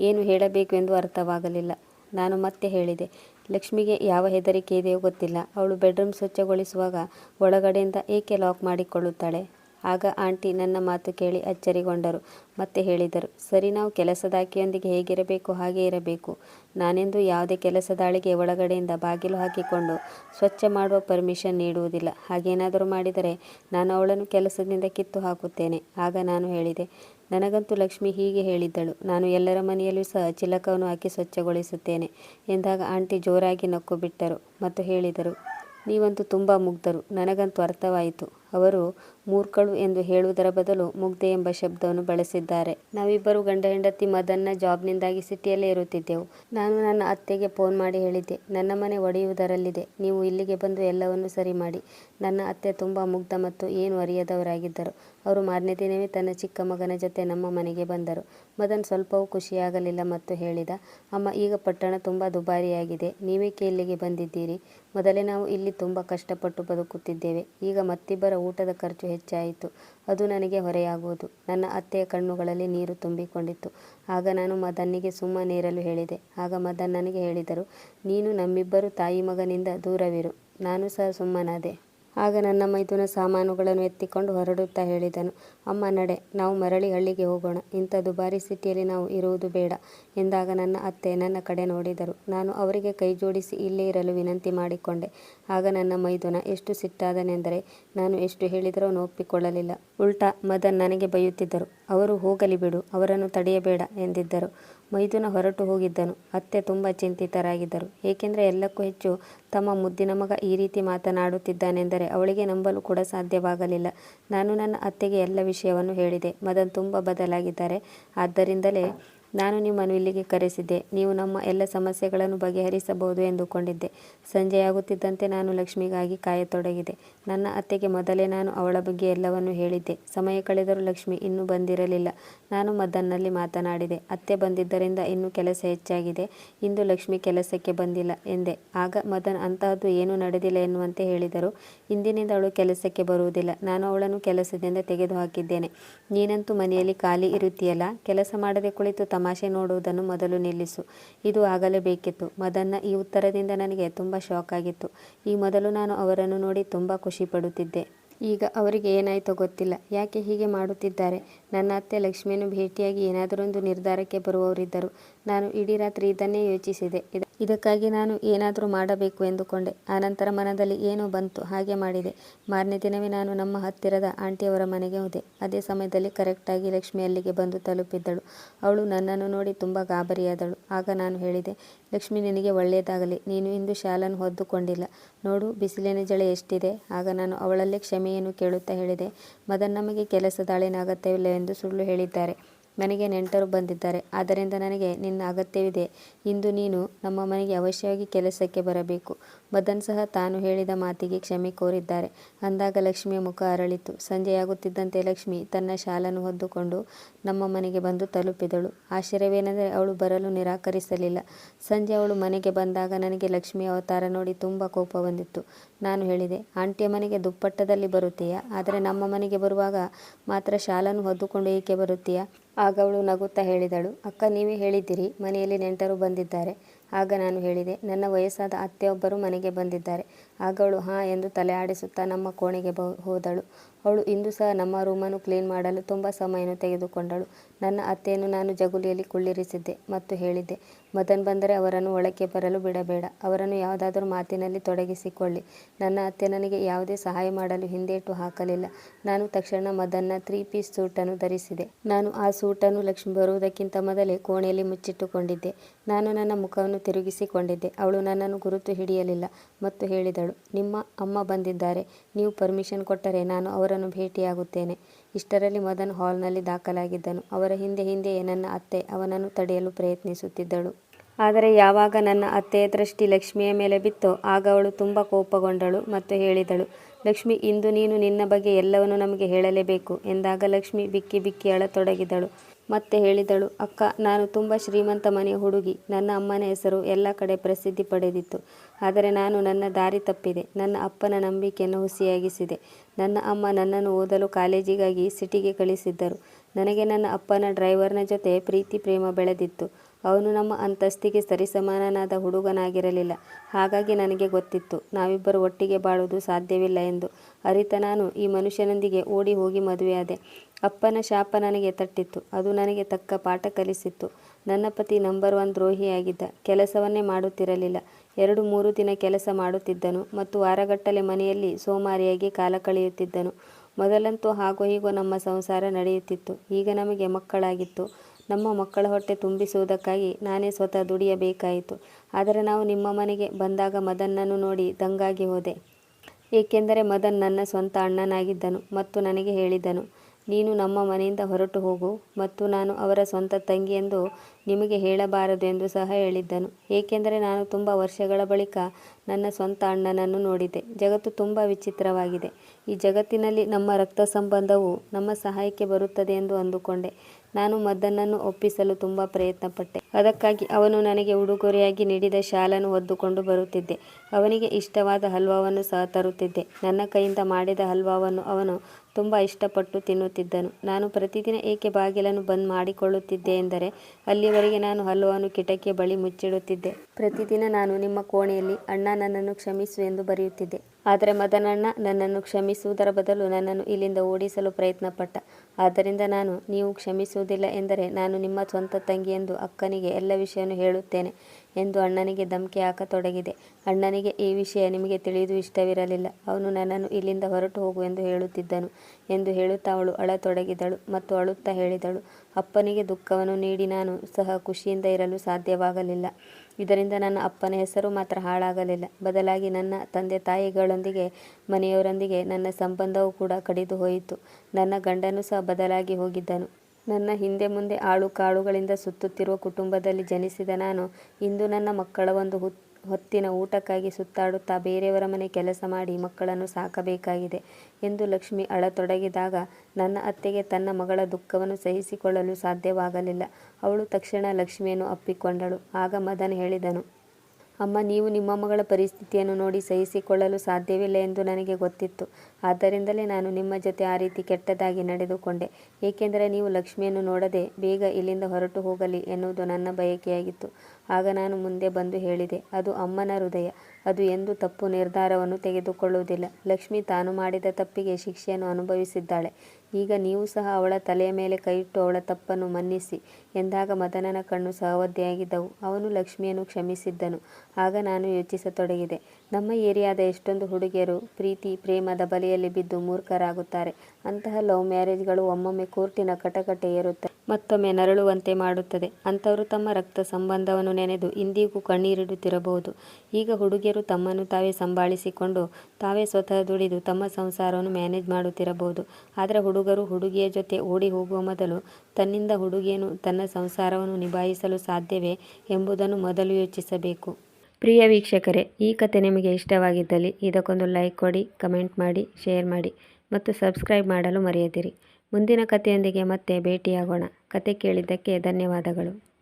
ಏನು ಹೇಳಬೇಕು ಎಂದು ಅರ್ಥವಾಗಲಿಲ್ಲ. ನಾನು ಮತ್ತೆ ಹೇಳಿದೆ, ಲಕ್ಷ್ಮಿಗೆ ಯಾವ ಹೆದರಿಕೆ ಇದೆಯೋ ಗೊತ್ತಿಲ್ಲ. ಅವಳು ಬೆಡ್ರೂಮ್ ಸ್ವಚ್ಛಗೊಳಿಸುವಾಗ ಒಳಗಡೆಯಿಂದ ಏಕೆ ಲಾಕ್ ಮಾಡಿಕೊಳ್ಳುತ್ತಾಳೆ. ಆಗ ಆಂಟಿ ನನ್ನ ಮಾತು ಕೇಳಿ ಅಚ್ಚರಿಗೊಂಡರು. ಮತ್ತೆ ಹೇಳಿದರು, ಸರಿ ನಾವು ಕೆಲಸದಾಕೆಯೊಂದಿಗೆ ಹೇಗಿರಬೇಕು ಹಾಗೆ ಇರಬೇಕು. ನಾನೆಂದು ಯಾವುದೇ ಕೆಲಸದಾಳಿಗೆ ಒಳಗಡೆಯಿಂದ ಬಾಗಿಲು ಹಾಕಿಕೊಂಡು ಸ್ವಚ್ಛ ಮಾಡುವ ಪರ್ಮಿಷನ್ ನೀಡುವುದಿಲ್ಲ. ಹಾಗೇನಾದರೂ ಮಾಡಿದರೆ ನಾನು ಅವಳನ್ನು ಕೆಲಸದಿಂದ ಕಿತ್ತು ಹಾಕುತ್ತೇನೆ. ಆಗ ನಾನು ಹೇಳಿದೆ, ನನಗಂತೂ ಲಕ್ಷ್ಮಿ ಹೀಗೆ ಹೇಳಿದ್ದಳು, ನಾನು ಎಲ್ಲರ ಮನೆಯಲ್ಲೂ ಸಹ ಚಿಲಕವನ್ನು ಹಾಕಿ ಸ್ವಚ್ಛಗೊಳಿಸುತ್ತೇನೆ ಎಂದಾಗ ಆಂಟಿ ಜೋರಾಗಿ ನಕ್ಕು ಬಿಟ್ಟರು ಮತ್ತು ಹೇಳಿದರು, ನೀವಂತೂ ತುಂಬ ಮುಗ್ಧರು. ನನಗಂತೂ ಅರ್ಥವಾಯಿತು. ಅವರು ಮೂರ್ಖಳು ಎಂದು ಹೇಳುವುದರ ಬದಲು ಮುಗ್ಧೆ ಎಂಬ ಶಬ್ದವನ್ನು ಬಳಸಿದ್ದಾರೆ. ನಾವಿಬ್ಬರು ಗಂಡ ಹೆಂಡತಿ ಮದನ್ನ ಜಾಬ್ನಿಂದಾಗಿ ಸಿಟಿಯಲ್ಲೇ ಇರುತ್ತಿದ್ದೆವು. ನಾನು ನನ್ನ ಅತ್ತೆಗೆ ಫೋನ್ ಮಾಡಿ ಹೇಳಿದ್ದೆ, ನನ್ನ ಮನೆ ಒಡೆಯುವುದರಲ್ಲಿದೆ. ನೀವು ಇಲ್ಲಿಗೆ ಬಂದು ಎಲ್ಲವನ್ನೂ ಸರಿ ಮಾಡಿ. ನನ್ನ ಅತ್ತೆ ತುಂಬ ಮುಗ್ಧ ಮತ್ತು ಏನು ಅರಿಯದವರಾಗಿದ್ದರು. ಅವರು ಮಾರನೇ ದಿನವೇ ತನ್ನ ಚಿಕ್ಕ ಮಗನ ಜೊತೆ ನಮ್ಮ ಮನೆಗೆ ಬಂದರು. ಮದನ್ ಸ್ವಲ್ಪವೂ ಖುಷಿಯಾಗಲಿಲ್ಲ ಮತ್ತು ಹೇಳಿದ, ಅಮ್ಮ, ಈಗ ಪಟ್ಟಣ ತುಂಬ ದುಬಾರಿಯಾಗಿದೆ. ನೀವೇಕೆ ಇಲ್ಲಿಗೆ ಬಂದಿದ್ದೀರಿ? ಮೊದಲೇ ನಾವು ಇಲ್ಲಿ ತುಂಬ ಕಷ್ಟಪಟ್ಟು ಬದುಕುತ್ತಿದ್ದೇವೆ. ಈಗ ಮತ್ತಿಬ್ಬರ ಊಟದ ಖರ್ಚು ಹೆಚ್ಚಾಯಿತು. ಅದು ನನಗೆ ಹೊರೆಯಾಗುವುದು. ನನ್ನ ಅತ್ತೆಯ ಕಣ್ಣುಗಳಲ್ಲಿ ನೀರು ತುಂಬಿಕೊಂಡಿತ್ತು. ಆಗ ನಾನು ಮದನ್ನಿಗೆ ಸುಮ್ಮನಿರಲು ಹೇಳಿದೆ. ಆಗ ಮದನ್ ನನಗೆ ಹೇಳಿದರು, ನೀನು ನಮ್ಮಿಬ್ಬರು ತಾಯಿ ಮಗನಿಂದ ದೂರವಿರು. ನಾನು ಸಹ ಸುಮ್ಮನಾದೆ. ಆಗ ನನ್ನ ಮೈದುನ ಸಾಮಾನುಗಳನ್ನು ಎತ್ತಿಕೊಂಡು ಹೊರಡುತ್ತಾ ಹೇಳಿದನು, ಅಮ್ಮ, ನಡೆ, ನಾವು ಮರಳಿ ಹಳ್ಳಿಗೆ ಹೋಗೋಣ. ಇಂಥ ದುಬಾರಿ ಸ್ಥಿತಿಯಲ್ಲಿ ನಾವು ಇರುವುದು ಬೇಡ ಎಂದಾಗ ನನ್ನ ಅತ್ತೆ ನನ್ನ ಕಡೆ ನೋಡಿದರು. ನಾನು ಅವರಿಗೆ ಕೈ ಜೋಡಿಸಿ ಇಲ್ಲೇ ಇರಲು ವಿನಂತಿ ಮಾಡಿಕೊಂಡೆ. ಆಗ ನನ್ನ ಮೈದುನ ಎಷ್ಟು ಸಿಟ್ಟಾದನೆಂದರೆ ನಾನು ಎಷ್ಟು ಹೇಳಿದರೂ ಒಪ್ಪಿಕೊಳ್ಳಲಿಲ್ಲ ಉಲ್ಟಾ ಮದನ್ ನನಗೆ ಬೈಯುತ್ತಿದ್ದರು, ಅವರು ಹೋಗಲಿ ಬಿಡು, ಅವರನ್ನು ತಡೆಯಬೇಡ ಎಂದಿದ್ದರು. ಮೈದುನ ಹೊರಟು ಹೋಗಿದ್ದನು. ಅತ್ತೆ ತುಂಬ ಚಿಂತಿತರಾಗಿದ್ದರು. ಏಕೆಂದರೆ ಎಲ್ಲಕ್ಕೂ ಹೆಚ್ಚು ತಮ್ಮ ಮುದ್ದಿನ ಮಗ ಈ ರೀತಿ ಮಾತನಾಡುತ್ತಿದ್ದಾನೆಂದರೆ ಅವಳಿಗೆ ನಂಬಲು ಕೂಡ ಸಾಧ್ಯವಾಗಲಿಲ್ಲ. ನಾನು ನನ್ನ ಅತ್ತೆಗೆ ಎಲ್ಲ ವಿಷಯವನ್ನು ಹೇಳಿದೆ. ಮದನ್ ತುಂಬ ಬದಲಾಗಿದ್ದಾರೆ. ಆದ್ದರಿಂದಲೇ ನಾನು ನಿಮ್ಮನ್ನು ಇಲ್ಲಿಗೆ ಕರೆಸಿದ್ದೆ. ನೀವು ನಮ್ಮ ಎಲ್ಲ ಸಮಸ್ಯೆಗಳನ್ನು ಬಗೆಹರಿಸಬಹುದು ಎಂದುಕೊಂಡಿದ್ದೆ. ಸಂಜೆಯಾಗುತ್ತಿದ್ದಂತೆ ನಾನು ಲಕ್ಷ್ಮಿಗಾಗಿ ಕಾಯತೊಡಗಿದೆ ನನ್ನ ಅತ್ತೆಗೆ ಮೊದಲೇ ನಾನು ಅವಳ ಬಗ್ಗೆ ಎಲ್ಲವನ್ನೂ ಹೇಳಿದ್ದೆ. ಸಮಯ ಕಳೆದರೂ ಲಕ್ಷ್ಮಿ ಇನ್ನೂ ಬಂದಿರಲಿಲ್ಲ. ನಾನು ಮದನ್ನಲ್ಲಿ ಮಾತನಾಡಿದೆ. ಅತ್ತೆ ಬಂದಿದ್ದರಿಂದ ಇನ್ನೂ ಕೆಲಸ ಹೆಚ್ಚಾಗಿದೆ. ಇಂದು ಲಕ್ಷ್ಮಿ ಕೆಲಸಕ್ಕೆ ಬಂದಿಲ್ಲ ಎಂದೆ. ಆಗ ಮದನ್ ಅಂತಹದ್ದು ಏನೂ ನಡೆದಿಲ್ಲ ಎನ್ನುವಂತೆ ಹೇಳಿದರು. ಇಂದಿನಿಂದ ಅವಳು ಕೆಲಸಕ್ಕೆ ಬರುವುದಿಲ್ಲ. ನಾನು ಅವಳನ್ನು ಕೆಲಸದಿಂದ ತೆಗೆದುಹಾಕಿದ್ದೇನೆ. ನೀನಂತೂ ಮನೆಯಲ್ಲಿ ಖಾಲಿ ಇರುತ್ತೀಯಲ್ಲ? ಕೆಲಸ ಮಾಡದೆ ಕುಳಿತು ತಮಾಷೆ ನೋಡುವುದನ್ನು ಮೊದಲು ನಿಲ್ಲಿಸು. ಇದು ಆಗಲೇಬೇಕಿತ್ತು ಮದನ್ನ ಈ ಉತ್ತರದಿಂದ ನನಗೆ ತುಂಬ ಶಾಕ್ ಆಗಿತ್ತು. ಈ ಮೊದಲು ನಾನು ಅವರನ್ನು ನೋಡಿ ತುಂಬ ಖುಷಿ ಪಡುತ್ತಿದ್ದೆ. ಈಗ ಅವರಿಗೆ ಏನಾಯಿತೋ ಗೊತ್ತಿಲ್ಲ. ಯಾಕೆ ಹೀಗೆ ಮಾಡುತ್ತಿದ್ದಾರೆ? ನನ್ನ ಅತ್ತೆ ಲಕ್ಷ್ಮಿಯನ್ನು ಭೇಟಿಯಾಗಿ ಏನಾದರೊಂದು ನಿರ್ಧಾರಕ್ಕೆ ಬರುವವರಿದ್ದರು. ನಾನು ಇಡೀ ರಾತ್ರಿ ಇದನ್ನೇ ಯೋಚಿಸಿದೆ. ಇದಕ್ಕಾಗಿ ನಾನು ಏನಾದರೂ ಮಾಡಬೇಕು ಎಂದುಕೊಂಡೆ. ಆನಂತರ ಮನದಲ್ಲಿ ಏನೋ ಬಂತು, ಹಾಗೆ ಮಾಡಿದೆ. ಮಾರನೇ ದಿನವೇ ನಾನು ನಮ್ಮ ಹತ್ತಿರದ ಆಂಟಿಯವರ ಮನೆಗೆ ಹೋದೆ. ಅದೇ ಸಮಯದಲ್ಲಿ ಕರೆಕ್ಟಾಗಿ ಲಕ್ಷ್ಮಿ ಅಲ್ಲಿಗೆ ಬಂದು ತಲುಪಿದ್ದಳು. ಅವಳು ನನ್ನನ್ನು ನೋಡಿ ತುಂಬ ಗಾಬರಿಯಾದಳು. ಆಗ ನಾನು ಹೇಳಿದೆ, ಲಕ್ಷ್ಮಿ, ನಿನಗೆ ಒಳ್ಳೆಯದಾಗಲಿ ನೀನು ಇಂದು ಶಾಲನ್ನು ಹೊದ್ದುಕೊಂಡಿಲ್ಲ. ನೋಡು, ಬಿಸಿಲಿನ ಜಳೆ ಎಷ್ಟಿದೆ? ಆಗ ನಾನು ಅವಳಲ್ಲೇ ಕ್ಷಮೆಯನ್ನು ಕೇಳುತ್ತಾ ಹೇಳಿದೆ ಮದನ್ ನಮಗೆ ಕೆಲಸದಾಳಿನ ಅಗತ್ಯವಿಲ್ಲ ಎಂದು ಸುಳ್ಳು ಹೇಳಿದ್ದಾರೆ. ಮನೆಗೆ ನೆಂಟರು ಬಂದಿದ್ದಾರೆ. ಆದ್ದರಿಂದ ನನಗೆ ನಿನ್ನ ಅಗತ್ಯವಿದೆ. ಇಂದು ನೀನು ನಮ್ಮ ಮನೆಗೆ ಅವಶ್ಯವಾಗಿ ಕೆಲಸಕ್ಕೆ ಬರಬೇಕು. ಮದನ್ ಸಹ ತಾನು ಹೇಳಿದ ಮಾತಿಗೆ ಕ್ಷಮೆ ಕೋರಿದ್ದಾರೆ. ಅಂದಾಗ ಲಕ್ಷ್ಮಿಯ ಮುಖ ಅರಳಿತು. ಸಂಜೆಯಾಗುತ್ತಿದ್ದಂತೆ ಲಕ್ಷ್ಮಿ ತನ್ನ ಶಾಲನ್ನು ಹೊದ್ದುಕೊಂಡು ನಮ್ಮ ಮನೆಗೆ ಬಂದು ತಲುಪಿದಳು. ಆಶ್ಚರ್ಯವೇನೆಂದರೆ ಅವಳು ಬರಲು ನಿರಾಕರಿಸಲಿಲ್ಲ. ಸಂಜೆ ಅವಳು ಮನೆಗೆ ಬಂದಾಗ ನನಗೆ ಲಕ್ಷ್ಮಿಯ ಅವತಾರ ನೋಡಿ ತುಂಬ ಕೋಪ ಬಂದಿತ್ತು. ನಾನು ಹೇಳಿದೆ, ಆಂಟಿಯ ಮನೆಗೆ ದುಪ್ಪಟ್ಟದಲ್ಲಿ ಬರುತ್ತೀಯಾ? ಆದರೆ ನಮ್ಮ ಮನೆಗೆ ಬರುವಾಗ ಮಾತ್ರ ಶಾಲನ್ನು ಹೊದ್ದುಕೊಂಡು ಏಕೆ ಬರುತ್ತೀಯಾ? ಆಗ ಅವಳು ನಗುತ್ತಾ ಹೇಳಿದಳು, ಅಕ್ಕ, ನೀವೇ ಹೇಳಿದ್ದೀರಿ, ಮನೆಯಲ್ಲಿ ನೆಂಟರು ಬಂದಿದ್ದಾರೆ. ಆಗ ನಾನು ಹೇಳಿದೆ, ನನ್ನ ವಯಸ್ಸಾದ ಅತ್ತೆಯೊಬ್ಬರು ಮನೆಗೆ ಬಂದಿದ್ದಾರೆ. ಆಗ ಅವಳು, ಹಾಂ ಎಂದು ತಲೆ ಆಡಿಸುತ್ತಾ ನಮ್ಮ ಕೋಣೆಗೆ ಬ, ಹೋದಳು. ಅವಳು ಇಂದು ಸಹ ನಮ್ಮ ರೂಮನ್ನು ಕ್ಲೀನ್ ಮಾಡಲು ತುಂಬ ಸಮಯವನ್ನು ತೆಗೆದುಕೊಂಡಳು. ನನ್ನ ಅತ್ತೆಯನ್ನು ನಾನು ಜಗುಲಿಯಲ್ಲಿ ಕುಳ್ಳಿರಿಸಿದ್ದೆ ಮತ್ತು ಹೇಳಿದ್ದೆ ಮದನ್ ಬಂದರೆ ಅವರನ್ನು ಒಳಕ್ಕೆ ಬರಲು ಬಿಡಬೇಡ. ಅವರನ್ನು ಯಾವುದಾದರೂ ಮಾತಿನಲ್ಲಿ ತೊಡಗಿಸಿಕೊಳ್ಳಿ. ನನ್ನ ಅತ್ತೆ ನನಗೆ ಯಾವುದೇ ಸಹಾಯ ಮಾಡಲು ಹಿಂದೇಟು ಹಾಕಲಿಲ್ಲ. ನಾನು ತಕ್ಷಣ ಮದನ್ನ ತ್ರೀ ಪೀಸ್ ಸೂಟನ್ನು ಧರಿಸಿದೆ. ನಾನು ಆ ಸೂಟನ್ನು ಲಕ್ಷ್ಮಿ ಬರುವುದಕ್ಕಿಂತ ಮೊದಲೇ ಕೋಣೆಯಲ್ಲಿ ಮುಚ್ಚಿಟ್ಟುಕೊಂಡಿದ್ದೆ. ನಾನು ನನ್ನ ಮುಖವನ್ನು ತಿರುಗಿಸಿಕೊಂಡಿದ್ದೆ. ಅವಳು ನನ್ನನ್ನು ಗುರುತು ಹಿಡಿಯಲಿಲ್ಲ ಮತ್ತು ಹೇಳಿದಳು, ನಿಮ್ಮ ಅಮ್ಮ ಬಂದಿದ್ದಾರೆ. ನೀವು ಪರ್ಮಿಷನ್ ಕೊಟ್ಟರೆ ನಾನು ಅವರನ್ನು ಭೇಟಿಯಾಗುತ್ತೇನೆ ಇಷ್ಟರಲ್ಲಿ ಮದನ್ ಹಾಲ್ನಲ್ಲಿ ದಾಖಲಾಗಿದ್ದನು. ಅವರ ಹಿಂದೆ ಹಿಂದೆಯೇ ನನ್ನ ಅತ್ತೆ ಅವನನ್ನು ತಡೆಯಲು ಪ್ರಯತ್ನಿಸುತ್ತಿದ್ದಳು. ಆದರೆ ಯಾವಾಗ ನನ್ನ ಅತ್ತೆಯ ದೃಷ್ಟಿ ಲಕ್ಷ್ಮಿಯ ಮೇಲೆ ಬಿತ್ತೋ, ಆಗ ಅವಳು ತುಂಬ ಕೋಪಗೊಂಡಳು ಮತ್ತು ಹೇಳಿದಳು, ಲಕ್ಷ್ಮಿ, ಇಂದು ನೀನು ನಿನ್ನ ಬಗ್ಗೆ ಎಲ್ಲವನ್ನೂ ನಮಗೆ ಹೇಳಲೇಬೇಕು ಎಂದಾಗ ಲಕ್ಷ್ಮಿ ಬಿಕ್ಕಿ ಬಿಕ್ಕಿ ಅಳತೊಡಗಿದಳು. ಮತ್ತೆ ಹೇಳಿದಳು, ಅಕ್ಕ, ನಾನು ತುಂಬ ಶ್ರೀಮಂತ ಮನೆಯ ಹುಡುಗಿ, ನನ್ನ ಅಮ್ಮನ ಹೆಸರು ಎಲ್ಲ ಕಡೆ ಪ್ರಸಿದ್ಧಿ ಪಡೆದಿತ್ತು, ಆದರೆ ನಾನು ನನ್ನ ದಾರಿ ತಪ್ಪಿದೆ, ನನ್ನ ಅಪ್ಪನ ನಂಬಿಕೆಯನ್ನು ಹುಸಿಯಾಗಿಸಿದೆ, ನನ್ನ ಅಮ್ಮ ನನ್ನನ್ನು ಓದಲು ಕಾಲೇಜಿಗಾಗಿ ಸಿಟಿಗೆ ಕಳಿಸಿದ್ದರು, ನನಗೆ ನನ್ನ ಅಪ್ಪನ ಡ್ರೈವರ್ನ ಜೊತೆ ಪ್ರೀತಿ ಪ್ರೇಮ ಬೆಳೆದಿತ್ತು ಅವನು ನಮ್ಮ ಅಂತಸ್ತಿಗೆ ಸರಿಸಮಾನನಾದ ಹುಡುಗನಾಗಿರಲಿಲ್ಲ. ಹಾಗಾಗಿ ನನಗೆ ಗೊತ್ತಿತ್ತು, ನಾವಿಬ್ಬರು ಒಟ್ಟಿಗೆ ಬಾಳುವುದು ಸಾಧ್ಯವಿಲ್ಲ ಎಂದು. ಅರಿತ, ನಾನು ಈ ಮನುಷ್ಯನೊಂದಿಗೆ ಓಡಿ ಹೋಗಿ ಮದುವೆಯಾದೆ. ಅಪ್ಪನ ಶಾಪ ನನಗೆ ತಟ್ಟಿತ್ತು, ಅದು ನನಗೆ ತಕ್ಕ ಪಾಠ ಕಲಿಸಿತ್ತು. ನನ್ನ ಪತಿ ನಂಬರ್ ಒನ್ ದ್ರೋಹಿಯಾಗಿದ್ದ, ಕೆಲಸವನ್ನೇ ಮಾಡುತ್ತಿರಲಿಲ್ಲ. ಎರಡು ಮೂರು ದಿನ ಕೆಲಸ ಮಾಡುತ್ತಿದ್ದನು ಮತ್ತು ವಾರಗಟ್ಟಲೆ ಮನೆಯಲ್ಲಿ ಸೋಮಾರಿಯಾಗಿ ಕಾಲ ಕಳೆಯುತ್ತಿದ್ದನು. ಮೊದಲಂತೂ ಹಾಗೋ ಹೀಗೋ ನಮ್ಮ ಸಂಸಾರ ನಡೆಯುತ್ತಿತ್ತು. ಈಗ ನಮಗೆ ಮಕ್ಕಳಾಗಿತ್ತು. ನಮ್ಮ ಮಕ್ಕಳ ಹೊಟ್ಟೆ ತುಂಬಿಸುವುದಕ್ಕಾಗಿ ನಾನೇ ಸ್ವತಃ ದುಡಿಯಬೇಕಾಯಿತು ಆದರೆ ನಾವು ನಿಮ್ಮ ಮನೆಗೆ ಬಂದಾಗ ಮದನ್ನನ್ನು ನೋಡಿ ದಂಗಾಗಿ ಹೋದೆ ಏಕೆಂದರೆ ಮದನ್ ನನ್ನ ಸ್ವಂತ ಅಣ್ಣನಾಗಿದ್ದನು ಮತ್ತು ನನಗೆ ಹೇಳಿದ್ದನು, ನೀನು ನಮ್ಮ ಮನೆಯಿಂದ ಹೊರಟು ಹೋಗು ಮತ್ತು ನಾನು ಅವರ ಸ್ವಂತ ತಂಗಿ ಎಂದು ನಿಮಗೆ ಹೇಳಬಾರದು ಎಂದು ಸಹ ಹೇಳಿದ್ದನು. ಏಕೆಂದರೆ ನಾನು ತುಂಬ ವರ್ಷಗಳ ಬಳಿಕ ನನ್ನ ಸ್ವಂತ ಅಣ್ಣನನ್ನು ನೋಡಿದೆ. ಜಗತ್ತು ತುಂಬ ವಿಚಿತ್ರವಾಗಿದೆ. ಈ ಜಗತ್ತಿನಲ್ಲಿ ನಮ್ಮ ರಕ್ತ ಸಂಬಂಧವು ನಮ್ಮ ಸಹಾಯಕ್ಕೆ ಬರುತ್ತದೆ ಎಂದು ಅಂದುಕೊಂಡೆ. ನಾನು ಮದನ್ನನ್ನು ಒಪ್ಪಿಸಲು ತುಂಬ ಪ್ರಯತ್ನಪಟ್ಟೆ. ಅದಕ್ಕಾಗಿ ಅವನು ನನಗೆ ಉಡುಗೊರೆಯಾಗಿ ನೀಡಿದ ಶಾಲನ್ನು ಹೊದ್ದುಕೊಂಡು ಬರುತ್ತಿದ್ದೆ. ಅವನಿಗೆ ಇಷ್ಟವಾದ ಹಲ್ವಾವನ್ನು ಸಹ ತರುತ್ತಿದ್ದೆ. ನನ್ನ ಕೈಯಿಂದ ಮಾಡಿದ ಹಲ್ವಾವನ್ನು ಅವನು ತುಂಬ ಇಷ್ಟಪಟ್ಟು ತಿನ್ನುತ್ತಿದ್ದನು. ನಾನು ಪ್ರತಿದಿನ ಏಕೆ ಬಾಗಿಲನ್ನು ಬಂದ್ ಮಾಡಿಕೊಳ್ಳುತ್ತಿದ್ದೆ ಎಂದರೆ, ಅಲ್ಲಿಯವರೆಗೆ ನಾನು ಹಲ್ವಾವನ್ನು ಕಿಟಕಿಯ ಬಳಿ ಮುಚ್ಚಿಡುತ್ತಿದ್ದೆ. ಪ್ರತಿದಿನ ನಾನು ನಿಮ್ಮ ಕೋಣೆಯಲ್ಲಿ, ಅಣ್ಣ ನನ್ನನ್ನು ಕ್ಷಮಿಸು ಎಂದು ಬರೆಯುತ್ತಿದ್ದೆ. ಆದರೆ ಮದನಣ್ಣ ನನ್ನನ್ನು ಕ್ಷಮಿಸುವುದರ ಬದಲು ನನ್ನನ್ನು ಇಲ್ಲಿಂದ ಓಡಿಸಲು ಪ್ರಯತ್ನಪಟ್ಟ. ಆದ್ದರಿಂದ ನಾನು, ನೀವು ಕ್ಷಮಿಸುವುದಿಲ್ಲ ಎಂದರೆ ನಾನು ನಿಮ್ಮ ಸ್ವಂತ ತಂಗಿ ಎಂದು ಅಕ್ಕನಿಗೆ ಎಲ್ಲ ವಿಷಯನೂ ಹೇಳುತ್ತೇನೆ ಎಂದು ಅಣ್ಣನಿಗೆ ಧಮಕಿ ಹಾಕತೊಡಗಿದೆ. ಅಣ್ಣನಿಗೆ ಈ ವಿಷಯ ನಿಮಗೆ ತಿಳಿದು ಇಷ್ಟವಿರಲಿಲ್ಲ. ಅವನು ನನ್ನನ್ನು ಇಲ್ಲಿಂದ ಹೊರಟು ಹೋಗು ಎಂದು ಹೇಳುತ್ತಿದ್ದನು ಎಂದು ಹೇಳುತ್ತಾ ಅವಳು ಅಳತೊಡಗಿದಳು ಮತ್ತು ಅಳುತ್ತಾ ಹೇಳಿದಳು, ಅಪ್ಪನಿಗೆ ದುಃಖವನ್ನು ನೀಡಿ ನಾನು ಸಹ ಖುಷಿಯಿಂದ ಇರಲು ಸಾಧ್ಯವಾಗಲಿಲ್ಲ. ಇದರಿಂದ ನನ್ನ ಅಪ್ಪನ ಹೆಸರು ಮಾತ್ರ ಹಾಳಾಗಲಿಲ್ಲ, ಬದಲಾಗಿ ನನ್ನ ತಂದೆ ತಾಯಿಗಳೊಂದಿಗೆ ಮನೆಯವರೊಂದಿಗೆ ನನ್ನ ಸಂಬಂಧವೂ ಕೂಡ ಕಡಿದು ಹೋಯಿತು ನನ್ನ ಗಂಡನೂ ಸಹ ಬದಲಾಗಿ ಹೋಗಿದ್ದನು. ನನ್ನ ಹಿಂದೆ ಮುಂದೆ ಆಳು ಕಾಳುಗಳಿಂದ ಸುತ್ತುತ್ತಿರುವ ಕುಟುಂಬದಲ್ಲಿ ಜನಿಸಿದ ನಾನು, ಇಂದು ನನ್ನ ಮಕ್ಕಳ ಒಂದು ಹೊತ್ತಿನ ಊಟಕ್ಕಾಗಿ ಸುತ್ತಾಡುತ್ತಾ ಬೇರೆಯವರ ಮನೆ ಕೆಲಸ ಮಾಡಿ ಮಕ್ಕಳನ್ನು ಸಾಕಬೇಕಾಗಿದೆ ಎಂದು ಲಕ್ಷ್ಮಿ ಅಳತೊಡಗಿದಾಗ, ನನ್ನ ಅತ್ತೆಗೆ ತನ್ನ ಮಗಳ ದುಃಖವನ್ನು ಸಹಿಸಿಕೊಳ್ಳಲು ಸಾಧ್ಯವಾಗಲಿಲ್ಲ. ಅವಳು ತಕ್ಷಣ ಲಕ್ಷ್ಮಿಯನ್ನು ಅಪ್ಪಿಕೊಂಡಳು. ಆಗ ಮದನ್ ಹೇಳಿದನು. ಅಮ್ಮ ನೀವು ನಿಮ್ಮ ಮಗಳ ಪರಿಸ್ಥಿತಿಯನ್ನು ನೋಡಿ ಸಹಿಸಿಕೊಳ್ಳಲು ಸಾಧ್ಯವಿಲ್ಲ ಎಂದು ನನಗೆ ಗೊತ್ತಿತ್ತು. ಆದ್ದರಿಂದಲೇ ನಾನು ನಿಮ್ಮ ಜೊತೆ ಆ ರೀತಿ ಕೆಟ್ಟದಾಗಿ ನಡೆದುಕೊಂಡೆ. ಏಕೆಂದರೆ ನೀವು ಲಕ್ಷ್ಮಿಯನ್ನು ನೋಡದೆ ಬೇಗ ಇಲ್ಲಿಂದ ಹೊರಟು ಹೋಗಲಿ ಎನ್ನುವುದು ನನ್ನ ಬಯಕೆಯಾಗಿತ್ತು. ಆಗ ನಾನು ಮುಂದೆ ಬಂದು ಹೇಳಿದೆ, ಅದು ಅಮ್ಮನ ಹೃದಯ. ಅದು ಎಂದು ತಪ್ಪು ನಿರ್ಧಾರವನ್ನು ತೆಗೆದುಕೊಳ್ಳುವುದಿಲ್ಲ. ಲಕ್ಷ್ಮಿ ತಾನು ಮಾಡಿದ ತಪ್ಪಿಗೆ ಶಿಕ್ಷೆಯನ್ನು ಅನುಭವಿಸಿದ್ದಾಳೆ. ಈಗ ನೀವು ಸಹ ಅವಳ ತಲೆಯ ಮೇಲೆ ಕೈಯಿಟ್ಟು ಅವಳ ತಪ್ಪನ್ನು ಮನ್ನಿಸಿ ಎಂದಾಗ ಮದನನ ಕಣ್ಣು ಸಹವದ್ದೆಯಾಗಿದ್ದವು ಅವನು ಲಕ್ಷ್ಮಿಯನ್ನು ಕ್ಷಮಿಸಿದ್ದನು. ಆಗ ನಾನು ಯೋಚಿಸತೊಡಗಿದೆ, ನಮ್ಮ ಏರಿಯಾದ ಎಷ್ಟೊಂದು ಹುಡುಗಿಯರು ಪ್ರೀತಿ, ಪ್ರೇಮದ ಬಲೆಯಲ್ಲಿ ಬಿದ್ದು ಮೂರ್ಖರಾಗುತ್ತಾರೆ. ಅಂತಹ ಲವ್ ಮ್ಯಾರೇಜ್ಗಳು ಒಮ್ಮೊಮ್ಮೆ ಕೋರ್ಟಿನ ಕಟಕಟೆ ಏರುತ್ತವೆ. ಮತ್ತೊಮ್ಮೆ ನರಳುವಂತೆ ಮಾಡುತ್ತದೆ. ಅಂತವರು ತಮ್ಮ ರಕ್ತ ಸಂಬಂಧವನ್ನು ನೆನೆದು ಇಂದಿಗೂ ಕಣ್ಣೀರಿಡುತ್ತಿರಬಹುದು. ಈಗ ಹುಡುಗಿಯರು ತಮ್ಮನ್ನು ತಾವೇ ಸಂಭಾಳಿಸಿಕೊಂಡು, ತಾವೇ ಸ್ವತಃ ದುಡಿದು ತಮ್ಮ ಸಂಸಾರವನ್ನು ಮ್ಯಾನೇಜ್ ಮಾಡುತ್ತಿರಬಹುದು. ಆದರೆ ಹುಡುಗರು ಹುಡುಗಿಯ ಜೊತೆ ಓಡಿ ಹೋಗುವ ಮೊದಲು ತನ್ನಿಂದ ಹುಡುಗಿಯನ್ನು ತನ್ನ ಸಂಸಾರವನ್ನು ನಿಭಾಯಿಸಲು ಸಾಧ್ಯವೇ ಎಂಬುದನ್ನು ಮೊದಲು ಯೋಚಿಸಬೇಕು. ಪ್ರಿಯ ವೀಕ್ಷಕರೇ ಈ ಕತೆ ನಿಮಗೆ ಇಷ್ಟವಾಗಿದ್ದಲ್ಲಿ ಇದಕ್ಕೊಂದು ಲೈಕ್ ಕೊಡಿ, ಕಮೆಂಟ್ ಮಾಡಿ, ಶೇರ್ ಮಾಡಿ ಮತ್ತು ಸಬ್ಸ್ಕ್ರೈಬ್ ಮಾಡಲು ಮರೆಯದಿರಿ. ಮುಂದಿನ ಕಥೆಯೊಂದಿಗೆ ಮತ್ತೆ ಭೇಟಿಯಾಗೋಣ. ಕತೆ ಕೇಳಿದ್ದಕ್ಕೆ ಧನ್ಯವಾದಗಳು.